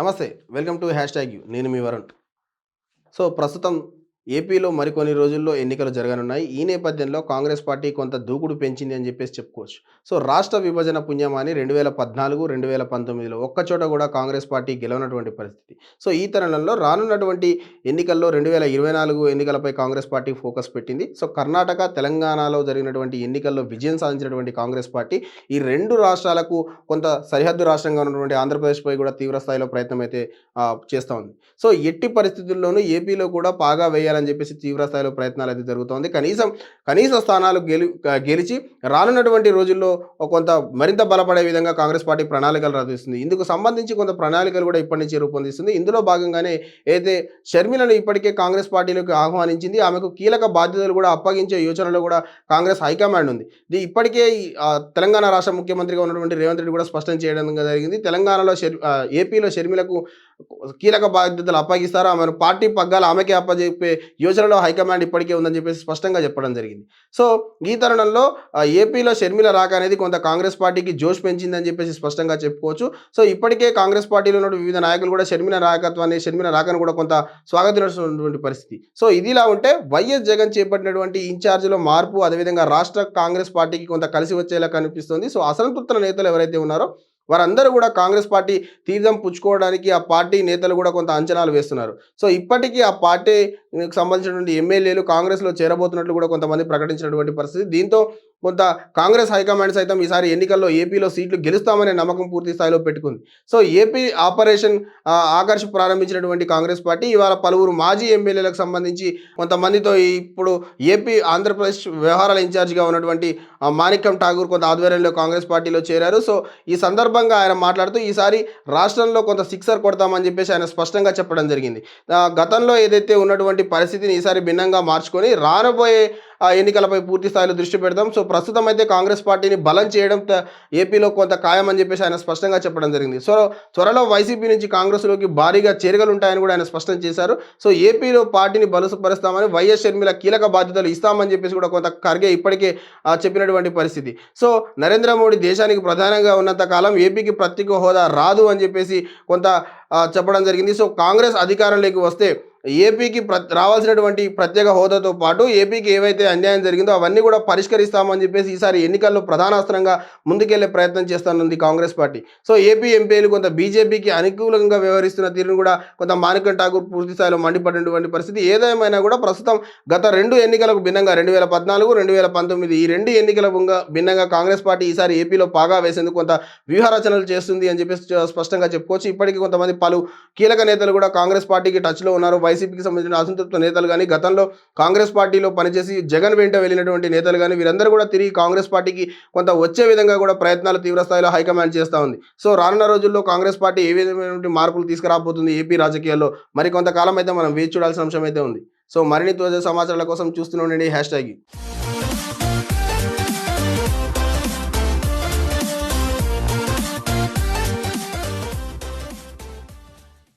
నమస్తే welcome to hashtag U. నేను మీ వరుణ్. సో ప్రస్తుతం ఏపీలో మరికొన్ని రోజుల్లో ఎన్నికలు జరగనున్నాయి. ఈ నేపథ్యంలో కాంగ్రెస్ పార్టీ కొంత దూకుడు పెంచింది అని చెప్పేసి చెప్పుకోవచ్చు. సో రాష్ట్ర విభజన పుణ్యమాని రెండు వేల పద్నాలుగు రెండు వేల పంతొమ్మిదిలో ఒక్కచోట కూడా కాంగ్రెస్ పార్టీ గెలవనటువంటి పరిస్థితి. సో ఈ తరుణంలో రానున్నటువంటి ఎన్నికల్లో రెండు వేల ఇరవై నాలుగు ఎన్నికలపై కాంగ్రెస్ పార్టీ ఫోకస్ పెట్టింది. సో కర్ణాటక తెలంగాణలో జరిగినటువంటి ఎన్నికల్లో విజయం సాధించినటువంటి కాంగ్రెస్ పార్టీ ఈ రెండు రాష్ట్రాలకు కొంత సరిహద్దు రాష్ట్రంగా ఉన్నటువంటి ఆంధ్రప్రదేశ్పై కూడా తీవ్ర స్థాయిలో ప్రయత్నం అయితే చేస్తూ ఉంది. సో ఎట్టి పరిస్థితుల్లోనూ ఏపీలో కూడా పాగా చేయాలని చెప్పేసి తీవ్రస్థాయిలో ప్రయత్నాలు అయితే జరుగుతోంది. కనీసం కనీస స్థానాలు గెలి గెలిచి రానున్నటువంటి రోజుల్లో కొంత మరింత బలపడే విధంగా కాంగ్రెస్ పార్టీ ప్రణాళికలు రచిస్తుంది. ఇందుకు సంబంధించి కొంత ప్రణాళికలు కూడా ఇప్పటి నుంచి రూపొందిస్తుంది. ఇందులో భాగంగానే అయితే షర్మిలను ఇప్పటికే కాంగ్రెస్ పార్టీలోకి ఆహ్వానించింది ఆమెకు కీలక బాధ్యతలు కూడా అప్పగించే యోచనలో కూడా కాంగ్రెస్ హైకమాండ్ ఉంది. ఇది ఇప్పటికే తెలంగాణ రాష్ట్ర ముఖ్యమంత్రిగా ఉన్నటువంటి రేవంత్ రెడ్డి కూడా స్పష్టం చేయడం జరిగింది. తెలంగాణలో షర్ ఏపీలో షర్మిలకు కీలక బాధ్యతలు అప్పగిస్తారు? ఆమెను పార్టీ పగ్గాలు ఆమెకే అప్పజెప్పే యోచనలో హైకమాండ్ ఇప్పటికే ఉందని చెప్పేసి స్పష్టంగా చెప్పడం జరిగింది. సో ఈ తరుణంలో ఏపీలో షర్మిల రాక అనేది కొంత కాంగ్రెస్ పార్టీకి జోష్ పెంచిందని చెప్పేసి స్పష్టంగా చెప్పుకోవచ్చు. సో ఇప్పటికే కాంగ్రెస్ పార్టీలో ఉన్న వివిధ నాయకులు కూడా షర్మిల నాయకత్వాన్ని షర్మిల రాకను కూడా కొంత స్వాగతించినటువంటి పరిస్థితి. సో ఇదిలా ఉంటే వైఎస్ జగన్ చేపట్టినటువంటి ఇన్ఛార్జిలో మార్పు అదేవిధంగా రాష్ట్ర కాంగ్రెస్ పార్టీకి కొంత కలిసి వచ్చేలా కనిపిస్తుంది. సో అసంతృప్తుల నేతలు ఎవరైతే ఉన్నారో వారందరూ కూడా కాంగ్రెస్ పార్టీ తీర్థం పుచ్చుకోవడానికి ఆ పార్టీ నేతలు కూడా కొంత అంచనాలు వేస్తున్నారు. సో ఇప్పటికీ ఆ పార్టీకి సంబంధించినటువంటి ఎమ్మెల్యేలు కాంగ్రెస్లో చేరబోతున్నట్లు కూడా కొంతమంది ప్రకటించినటువంటి పరిస్థితి. దీంతో కొంత కాంగ్రెస్ హైకమాండ్ సైతం ఈసారి ఎన్నికల్లో ఏపీలో సీట్లు గెలుస్తామనే నమ్మకం పూర్తి స్థాయిలో పెట్టుకుంది. సో ఏపీ ఆపరేషన్ ఆ, ఆకర్ష్ ప్రారంభించినటువంటి కాంగ్రెస్ పార్టీ ఇవాళ పలువురు మాజీ ఎమ్మెల్యేలకు సంబంధించి కొంతమందితో ఇప్పుడు ఏపీ ఆంధ్రప్రదేశ్ వ్యవహారాల ఇన్ఛార్జిగా ఉన్నటువంటి మాణిక్యం ఠాగూర్ కొంత ఆధ్వర్యంలో కాంగ్రెస్ పార్టీలో చేరారు. సో ఈ సందర్భంగా ఆయన మాట్లాడుతూ ఈసారి రాష్ట్రంలో కొంత సిక్సర్ కొడతామని చెప్పేసి ఆయన స్పష్టంగా చెప్పడం జరిగింది. గతంలో ఏదైతే ఉన్నటువంటి పరిస్థితిని ఈసారి భిన్నంగా మార్చుకొని రానబోయే ఆ ఎన్నికలపై పూర్తి స్థాయిలో దృష్టి పెడతాం సో ప్రస్తుతం అయితే కాంగ్రెస్ పార్టీని బలం చేయడం ఏపీలో కొంత ఖాయం అని చెప్పేసి ఆయన స్పష్టంగా చెప్పడం జరిగింది. సో త్వరలో వైసీపీ నుంచి కాంగ్రెస్లోకి భారీగా చేరికలు ఉంటాయని కూడా ఆయన స్పష్టం చేశారు. సో ఏపీలో పార్టీని బలపరుస్తామని వైఎస్ షర్మిల కీలక బాధ్యతలు ఇస్తామని చెప్పేసి కూడా కొంత ఖర్గే ఇప్పటికే చెప్పినటువంటి పరిస్థితి. సో నరేంద్ర మోడీ దేశానికి ప్రధానంగా ఉన్నంత కాలం ఏపీకి ప్రత్యేక హోదా రాదు అని చెప్పేసి కొంత చెప్పడం జరిగింది. సో కాంగ్రెస్ అధికారంలోకి వస్తే ఏపీకి ప్ర రావాల్సినటువంటి ప్రత్యేక హోదాతో పాటు ఏపీకి ఏవైతే అన్యాయం జరిగిందో అవన్నీ కూడా పరిష్కరిస్తామని చెప్పేసి ఈసారి ఎన్నికల్లో ప్రధానాస్త్రంగా ముందుకెళ్ళే ప్రయత్నం చేస్తానుంది కాంగ్రెస్ పార్టీ. సో ఏపీ ఎంపీలు కొంత బీజేపీకి అనుకూలంగా వ్యవహరిస్తున్న తీరును కూడా కొంత మాణికం ఠాకూర్ పూర్తి స్థాయిలో మండిపడినటువంటి పరిస్థితి. ఏదేమైనా కూడా ప్రస్తుతం గత రెండు ఎన్నికలకు భిన్నంగా రెండు వేల పద్నాలుగు రెండు వేల పంతొమ్మిది ఈ రెండు ఎన్నికల భిన్నంగా- కాంగ్రెస్ పార్టీ ఈసారి ఏపీలో పాగా వేసేందుకు కొంత వ్యూహ రచనలు చేస్తుంది అని చెప్పేసి స్పష్టంగా చెప్పుకోవచ్చు. ఇప్పటికీ కొంతమంది పలు కీలక నేతలు కూడా కాంగ్రెస్ పార్టీకి టచ్లో ఉన్నారు. వైసీపీకి సంబంధించిన అసంతృప్త నేతలు కానీ గతంలో కాంగ్రెస్ పార్టీలో పనిచేసి జగన్ వెంట వెళ్ళినటువంటి నేతలు కానీ వీరందరూ కూడా తిరిగి కాంగ్రెస్ పార్టీకి కొంత వచ్చే విధంగా కూడా ప్రయత్నాలు తీవ్రస్థాయిలో హైకమాండ్ చేస్తూ ఉంది. సో రానున్న రోజుల్లో కాంగ్రెస్ పార్టీ ఏ విధమైనటువంటి మార్పులు తీసుకురాబోతుంది ఏపీ రాజకీయాల్లో? మరి కొంతకాలం అయితే మనం వేచి చూడాల్సిన అంశం అయితే ఉంది. సో మరిన్ని తాజా సమాచారాల కోసం చూస్తూనే ఉండండి హ్యాష్ ట్యాగ్.